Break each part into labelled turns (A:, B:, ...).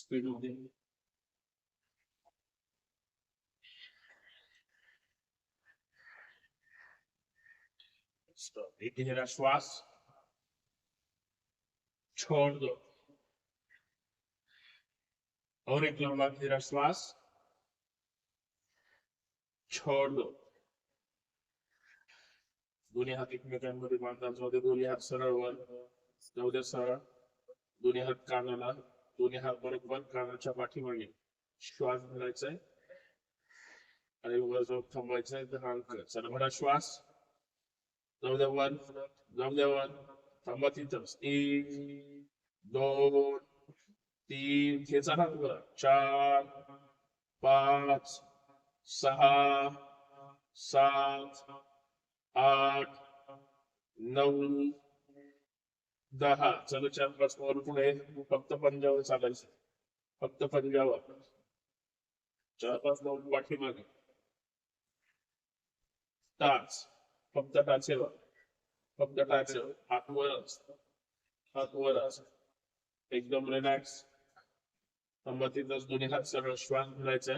A: स्पीडमध्ये. Stop. एक घेरा श्वास छोड़ दो और एक लंबा घेरा श्वास छोड़ दो दोन्ही हात एकमेकांमध्ये बांधा जाऊ दे दोन्ही हात सरळ वर जाऊ दे सरळ दोन्ही हात कानाला दोन्ही हात बरोबर कानाच्या पाठीमागे श्वास भरायचाय आहे आणि वर जाऊन थांबायचा आहे दहा अंक चला भरा श्वास. जाऊ द्या वन जाऊ द्या वन थांबा तिथंच एक दोन तीन. खेचा हात बरा चार पाच सहा सात आठ नऊ दहा चलो चार पाच पुढे फक्त पंजावर चालायचं. फक्त पंजावर. चार पाच नऊ पाठीमागे टाच. फक्त टाचेवर. फक्त टाचेवर. हातवर असत हातवर असत एकदम रिलॅक्स संमतीतच दोन्ही हात सरळ श्वास भरायचा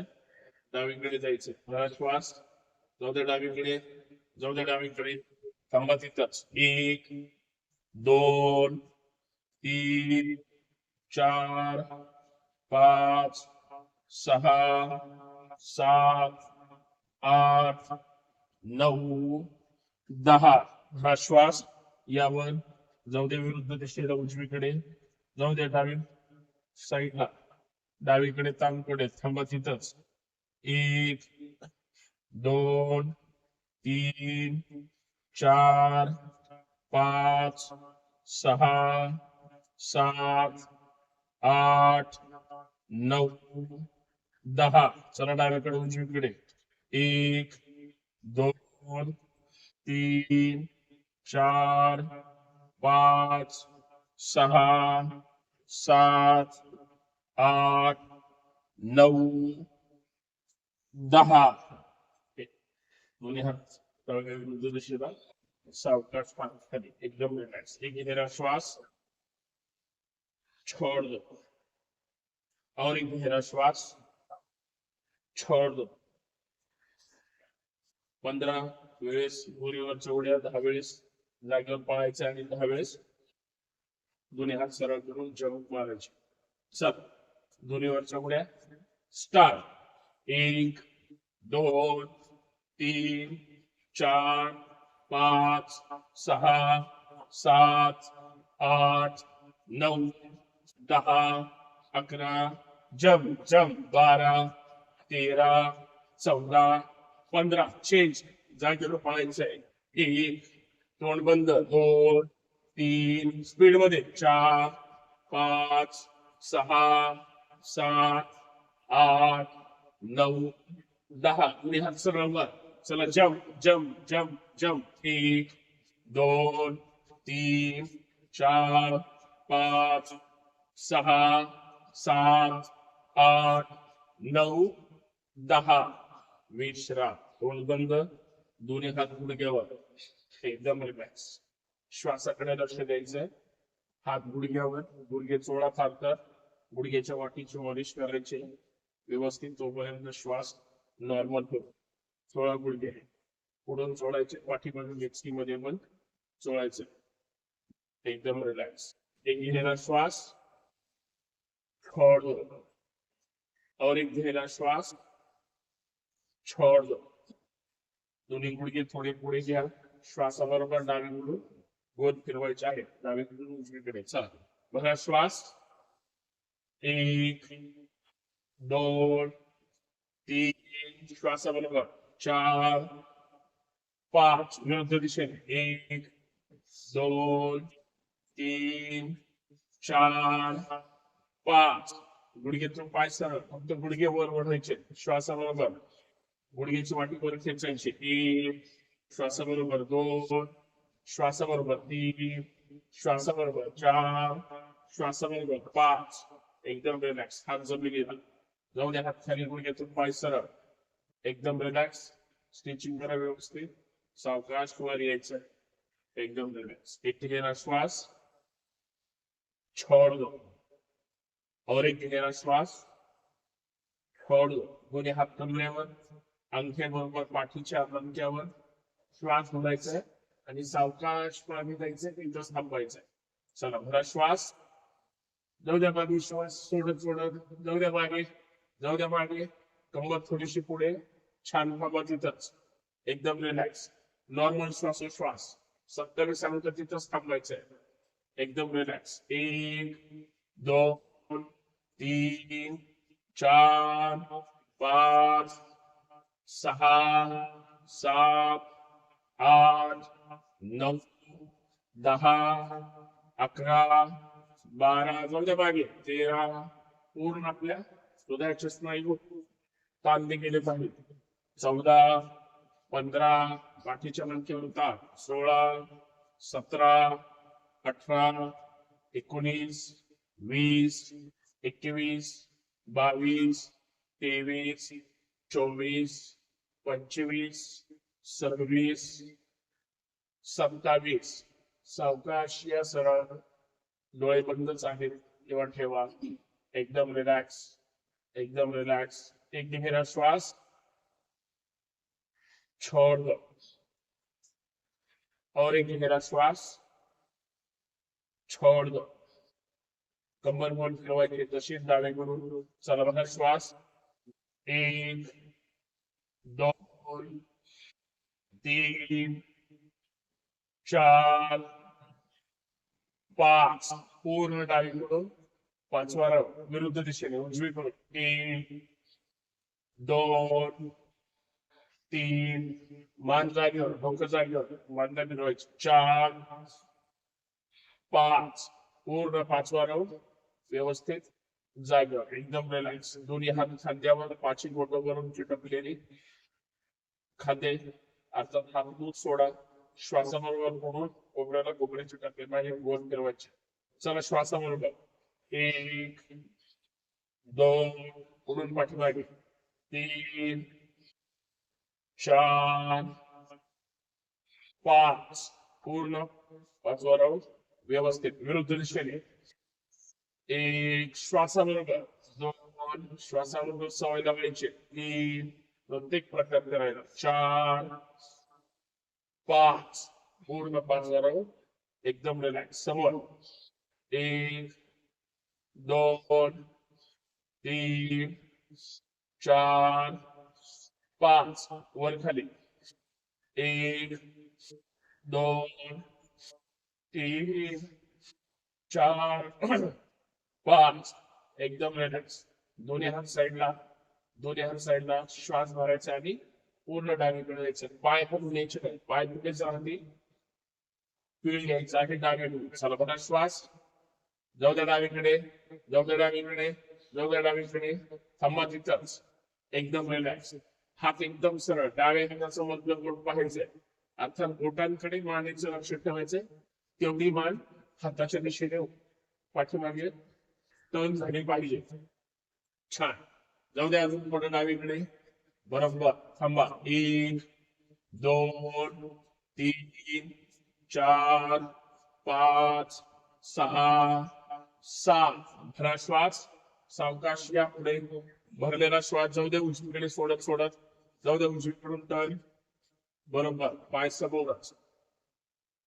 A: डावीकडे जायचे. भरा श्वास. जाऊ दे डावीकडे. जाऊ दे डावीकडे. थांबा तिथंच एक दोन तीन चार पाच सहा सात आठ नऊ दहा. हा श्वास यावर. जाऊ दे विरुद्ध दिशेला उजवीकडे. जाऊ दे डावी साईडला. डावीकडे तांबकडे थांबा तिथंच. एक दोन तीन चार पाच सहा सात आठ नऊ दहा. चला डाव्याकडे उजवीकडे. एक दोन तीन चार पाच सहा सात आठ नऊ दहा. दोन्ही हात. तळव्या विरुद्ध दिशेला सावकाश पाच खाली एकदम रिलॅक्स एक गहरा श्वास छोड़ दो और एक गहरा श्वास छोड़ दो पंधरा वेळेस गोरीवरच्या उड्या दहा वेळेस जागेवर पळायचं आणि दहा वेळेस दोन्ही हात सरळ करून जंप मारायचे. चल. दोन्हीवरच्या उड्या स्टार्ट एक दोन तीन चार पाच सहा सात आठ नऊ दहा अकरा जम जम बारा तेरा चौदा पंधरा. चेंज जागेवर आहे एक तोंड बंद. दोन तीन. स्पीडमध्ये चार पाच सहा सात आठ नऊ दहा. आणि हा सरळ चला जम जम जम जम एक दोन तीन चार पाच सहा सात आठ नऊ दहा. विश्राम तोंड बंद. दोन्ही हात गुडघ्यावर एकदम रिलॅक्स श्वासाकडे लक्ष द्यायचंय. हात गुडघ्यावर. गुडघे चोळा फारतात. गुडघ्याच्या वाटीची मॉलिश करायची. व्यवस्थित तोपर्यंत श्वास नॉर्मल होतो सोळा गुडघे पुढून चोळायचे पाठीमध्ये मिक्सी मध्ये पण चोळायचे. एकदम रिलॅक्स एक घेणारा श्वास. छोड़ दो और एक गहरा श्वास. छोड़ दो दोन्ही गुडघे थोडे पुढे घ्या. श्वासाबरोबर डावीकडून गोद फिरवायचे आहे डावीकडून उजवीकडे. चला. बघा श्वास. एक दोन तीन श्वासाबरोबर. चार पाच विरुद्ध दिशेने एक दोन तीन चार पाच. गुडघ्यातून पाय सरळ फक्त गुडघे वर वढायचे श्वासाबरोबर. गुडघ्याची वाटी वर खेचायची एक श्वासाबरोबर दोन श्वासाबरोबर तीन श्वासाबरोबर चार श्वासाबरोबर पाच. एकदम रिलॅक्स हात जमले गेला. जाऊ द्या हात खाली गुडघ्यातून पाय सरळ. एकदम रिलॅक्स स्टिचिंग करा व्यवस्थित. सावकाश वर यायचं एकदम रिलॅक्स एक घेणार श्वास. छोड़ दो. और एक घेणारा श्वास. हळू दोन्ही हात कमरेवर अंगठ्याबरोबर पाठीच्या अंगठ्यावर. श्वास भरायचा आणि सावकाश पाणी जायचंय तिथंच थांबायचंय चला भरा श्वास. जाऊ द्या मागे श्वास सोडत सोडत जाऊ द्या मागे. जाऊ द्या मागे. कंबर थोडीशी पुढे. छान थांबा तिथंच. एकदम रिलॅक्स नॉर्मल श्वासोश्वास सत्तर सांगतो तिथंच थांबायचंय. एकदम रिलॅक्स एक दोन तीन चार पाच सहा सात आठ नऊ दहा अकरा बारा जाऊ मागे. तेरा पूर्ण आपल्या हृदयाचे स्नायू ताणले गेले पाहिजे चौदा पंधरा बाकीच्या मणक्यावर ताण सोळा सतरा अठरा एकोणीस वीस एकवीस बावीस तेवीस चोवीस पंचवीस सव्वीस सत्तावीस. सावकाश या सरळ डोळे बंदच आहेत. तेव्हा ठेवा? एकदम रिलॅक्स एकदम रिलॅक्स एक गहरा श्वास. छोड़ दो और एक गहरा श्वास छोड़ दो कंबर बोल फिरवायची तशीच डावीकडून चला बघा श्वास एक दोन तीन चार पाच पूर्ण डावीकडून पाचवा राव विरुद्ध दिशेने उजवीकडून एक दोन तीन मान जागेवर डोकं जागेवर मांडा फिरवायची चार पाच पूर्ण पाचवा राऊंड व्यवस्थित जागेवर एकदम रिलॅक्स दोन्ही हात खांद्यावर पाची बोटं वरून चिटकलेली खांदे. अर्थात हात दूध सोडा. श्वासाबरोबर म्हणून कोबऱ्याला कोबरे चिटकले. पाहिजे गोल फिरवायचे. चला श्वासाबरोबर. एक दोन पुढून पाठीमागे. तीन चार पाच पूर्ण पाचवा राऊंड व्यवस्थित विरुद्ध दिशेने एक श्वासाबरोबर दोन श्वासाबरोबर सवय लावायचे तीन प्रत्येक प्रकार करायला चार पाच पूर्ण पाच राऊंड एकदम रिलॅक्स समोर एक दोन तीन चार पाच वर खाली. एक दोन तीन चार पाच. एकदम रिलॅक्स दोन्ही हात साईडला दोन्ही हात साईडला श्वास भरायचा आणि पूर्ण डावीकडे जायचं. पाय पण न्यायचे नाही पाय कुठे जाणार पीळ घ्यायचा आहे डावीकडून चला बघा श्वास. जाऊ द्या डावीकडे जाऊ द्या डावीकडे जाऊ द्या डावीकडे थांबा तिथंच. एकदम रिलॅक्स हात एकदम सरळ. डाव्या हाताचं मधलं बोट पाहायचंय. अर्थात बोटांकडे मानेचं लक्ष ठेवायचंय. तेवढी मान हाताच्या दिशेने पाठीमागे टर्न झाली पाहिजे. छान. जाऊ द्या अजून पुढे डावीकडे. बरोबर. थांबा. एक दोन तीन चार पाच सहा सात. भरा श्वास. सावकाश या पुढे भरलेला श्वास. जाऊ दे उजवीकडे सोडत सोडत. जाऊ दे उजवीकडून टर्न बरोबर पाय समोरच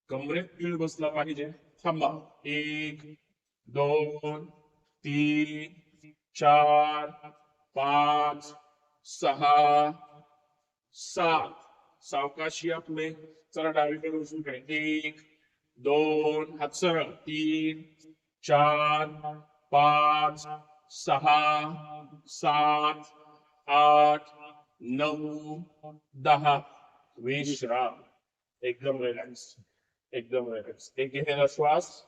A: कमरेत पीळ बसला पाहिजे. थांबा. एक दोन तीन चार पाच सहा सात. सावकाशी आपले. चला डावीकडे उजवीकडे एक दोन हात सरळ. तीन चार पाच सहा सात आठ नऊ दहा विश्राम एकदम रिलॅक्स एकदम रिलॅक्स एक घेतलेला श्वास.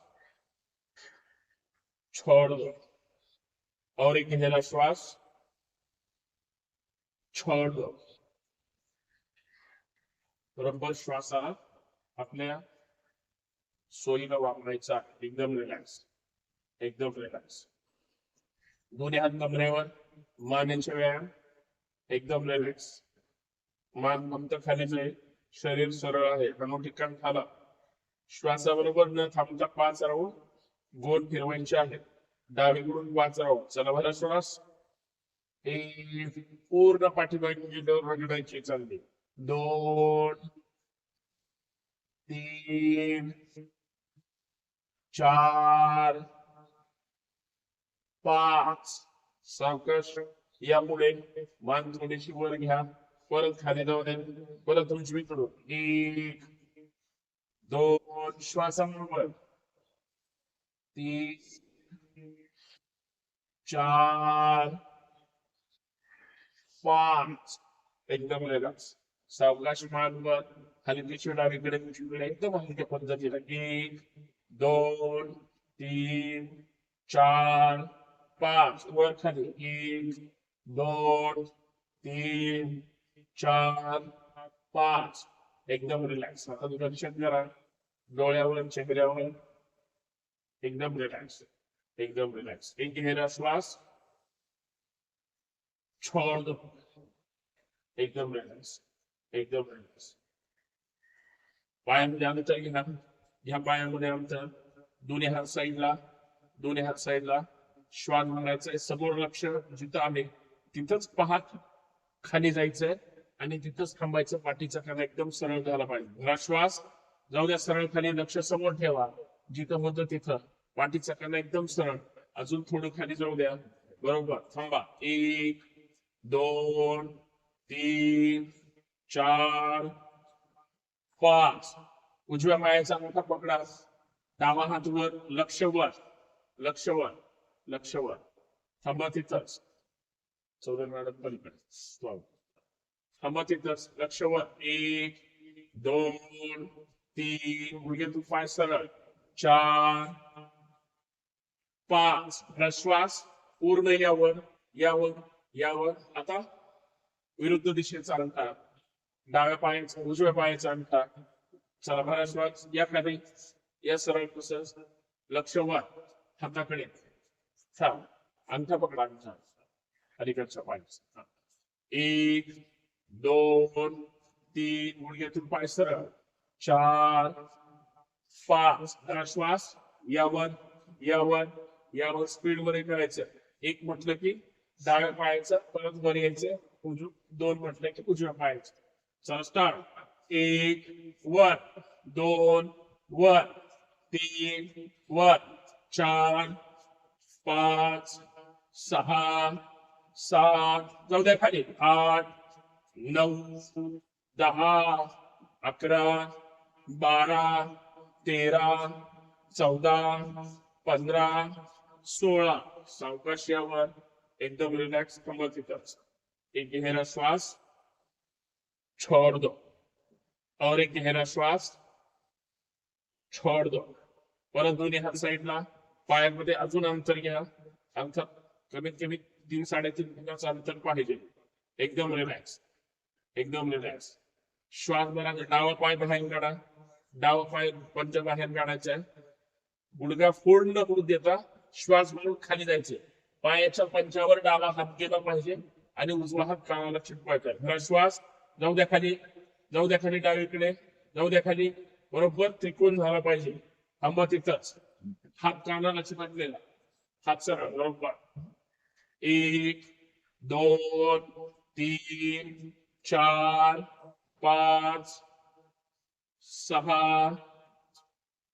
A: छोड़ दो. और एक घेतलेला श्वास. छोड़ दो. बरोबर श्वासाला आपल्या सोयीला वापरायचा एकदम रिलॅक्स एकदम रिलॅक्स दोन्ही हात कमरेवर मानेचे व्यायाम. एकदम रिलॅक्स मान फक्त खालीच आहे शरीर सरळ आहे. अनु ठिकाण खाला. श्वासाबरोबर न थांबता पाच राऊंड गोल फिरवायचे आहेत. डावीकडून पाच राऊंड. चला भरा श्वास. एक पूर्ण पाठीमागे रगडायची चालली. दोन तीन चार पाच. सावकाश. यामुळे मान थोडीशी वर घ्या परत खाली जाऊ द्या परत उजवीकडून एक दोन श्वासाबरोबर तीन चार पाच. एकदम रिलॅक्स सावकाश मानवर खाली दिशे डावीकडे उजवीकडे एकदम हलक्या पद्धतीला एक दोन तीन चार पाच. वर खाली. एक दोन तीन चार पाच. एकदम रिलॅक्स आता दर्शन करा. डोळ्यावर चेहऱ्यावर. एकदम रिलॅक्स एकदम रिलॅक्स एक गहरा श्वास. छोड़ दो. एकदम रिलॅक्स एकदम रिलॅक्स पायामध्ये अंतर घ्या. ह्या पायामध्ये अंतर. दोन्ही हात साईडला दोन्ही हात साईडला श्वास मारायचा आहे समोर लक्ष जिथं आहे. तिथंच पाहत खाली जायचंय आणि तिथंच थांबायचं पाठीचा खाना एकदम सरळ झाला पाहिजे. भरा श्वास जाऊ द्या सरळ खाली लक्ष समोर ठेवा. जिथं होतं तिथं. पाठीचा खाना एकदम सरळ. अजून थोडं खाली जाऊ द्या. बरोबर. थांबा. एक दोन तीन चार पाच. उजव्या मायाचा मोठा पकडा. डावा हात वर. लक्ष वर. लक्ष वर. लक्ष वर. थांबा तिथंच. चौदा मॅडम पलीकडे. स्वागत. थांबा तिथंच लक्ष एक दोन तीन. गुडघे तू पाय सरळ. चार पाच. प्रश्वास पूर्ण यावर यावर यावर. आता विरुद्ध दिशेचा अंतर. डाव्या पायाचा उजव्या पायाचा अंतर. चला भरा श्वास या खाली. या सरळ तसंच लक्ष वा हाताकडे. थांब. अंगठा पकडा. अंगठा. अलीकडच्या पायाचा एक दोन तीन गुडघ्यातून पाय सरळ चार पाच जरा श्वास यावर यावर यावर स्पीडमध्ये करायचं एक म्हटलं की डाव्या पायाचं परत वर यायचं उजू दोन म्हटलं की उजव्या पायाचं चला स्टार्ट एक वर दोन वर तीन वर चार पाच सहा सात जाऊ द्या खाली आठ नऊ दहा अकरा बारा तेरा चौदा पंधरा सोळा. सावकाश यावर एकदम रिलॅक्स कमल तिथं एक गहरा श्वास छोड़ दो. और एक गहरा श्वास छोड़ दो. परत दोन्ही हात साईडला पायामध्ये अजून अंतर घ्या. अंतर कमीत कमी तीन साडेतीन फुटाचं अंतर पाहिजे. एकदम रिलॅक्स एकदम रिलॅक्स श्वास भरा डावा पाय बाहेर काढा. डावा पाय पंच बाहेर काढायचा. गुडघा फोल्ड न करू देता. श्वास भरून खाली जायचे. पायाच्या पंचावर डावा हात गेला पाहिजे आणि उजवा हात कानाला चिटपायचा खरा श्वास जाऊ द्या खाली. जाऊ द्या खाली डावीकडे जाऊ द्या खाली. बरोबर त्रिकोण झाला पाहिजे. थांबा तिथंच. हात कानाला चिटकलेला. हात सरळ बरोबर एक दोन तीन चार पाच सहा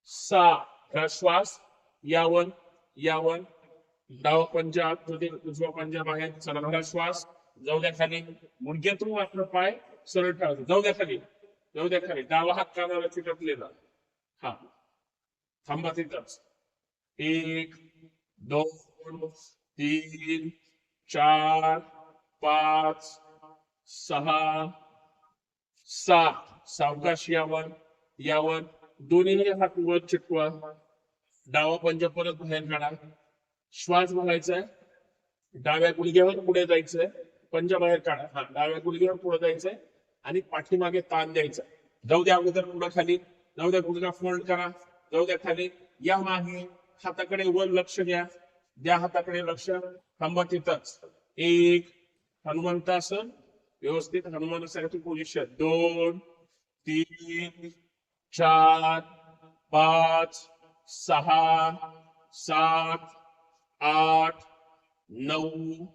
A: सात हा श्वास यावन यावर. डावा पंजाबमध्ये उजवा पंजाब आहे. सरळ श्वास. जाऊ द्या खाली. मुलग्यातून आपलं पाय सरळ ठेवायचं जाऊ द्या खाली. जाऊ द्या खाली. डावा हात कानाला चिटकलेला हा. थांबा तिथंच. एक दोन तीन चार पाच सहा सात. सावकाश यावर यावर. दोन्ही हात वर चिटवा डावा पंजा परत बाहेर काढा. श्वास भरायचा आहे. डाव्या गुडघ्यावर पुढे जायचंय पंजा बाहेर काढा. हा डाव्या गुडघ्यावर पुढे जायचंय आणि पाठीमागे ताण द्यायचा जाऊ द्या अगोदर पुढे खाली जाऊ द्या गुडघा फोल्ड करा. जाऊ द्या खाली. या मागे हाताकडे वर लक्ष द्या. द्या हाताकडे लक्ष थांबा तिथंच एक हनुमंतासन व्यवस्थित हनुमानासारखी पोझिशन दोन तीन चार पाच सहा सात आठ नऊ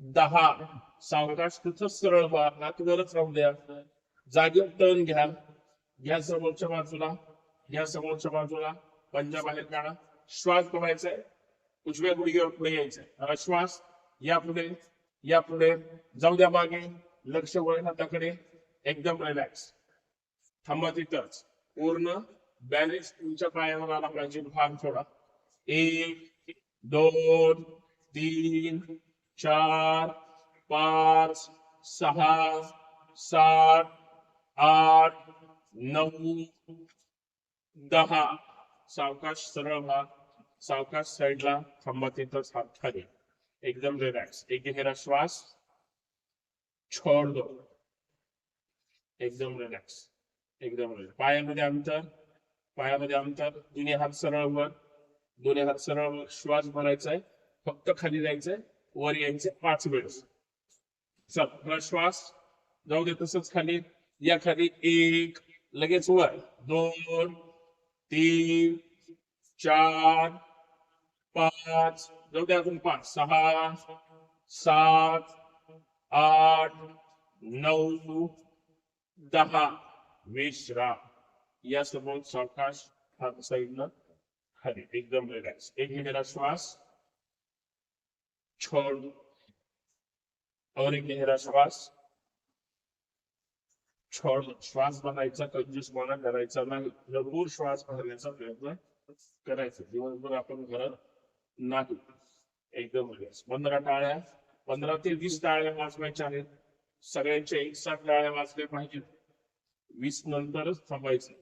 A: दहा. सावकाश तिथं सरळ व्हा. हात गरज राहू द्या. जागेवर टर्न घ्या. घ्या समोरच्या बाजूला. घ्या समोरच्या बाजूला. पंजा बाहेर काढा श्वास बघायचा आहे. उजव्या गुडघ्यावर पुढे यायचं. आता श्वास या पुढे या पुढे जाऊ द्या मागे. लक्ष वळण हाताकडे एकदम रिलॅक्स थांबा तिथंच. पूर्ण बॅलेन्स तुमच्या पायावर आला पाहिजे. भाग थोडा एक दोन तीन चार पाच सहा सात आठ नऊ दहा. सावकाश सरळ भाग सावकाश साईडला थांबा तर हात खाली. एकदम रिलॅक्स एक घेरा श्वास. छोड़ दो. एकदम रिलॅक्स एकदम रिलॅक्स पायामध्ये अंतर. पायामध्ये अंतर. दोन्ही हात सरळ वर. दोन्ही हात सरळ श्वास भरायचा आहे फक्त खाली जायचंय. वर यायचे पाच वेळेस. चल श्वास. जाऊ दे तसंच खाली. या खाली एक. लगेच वर. दोन तीन चार. पाच जाऊ दे अजून पाच सहा सात आठ नऊ दहा विश्राम या समोर सावकाश हात साईडनं खाली. एकदम रिलॅक्स एक गहरा श्वास. छोड़. और एक गहरा श्वास. छोड़. श्वास बनायचा कंजूसपणा करायचा नाही. भरपूर श्वास भरण्याचा प्रयत्न करायचा. दिवसभर आपण घरात नाही. एकदम पंधरा टाळ्या पंधरा ते वीस टाळ्या वाजवायच्या आहेत. सगळ्यांच्या एक साथ टाळ्या वाजल्या पाहिजेत. वीस नंतरच थांबायचं.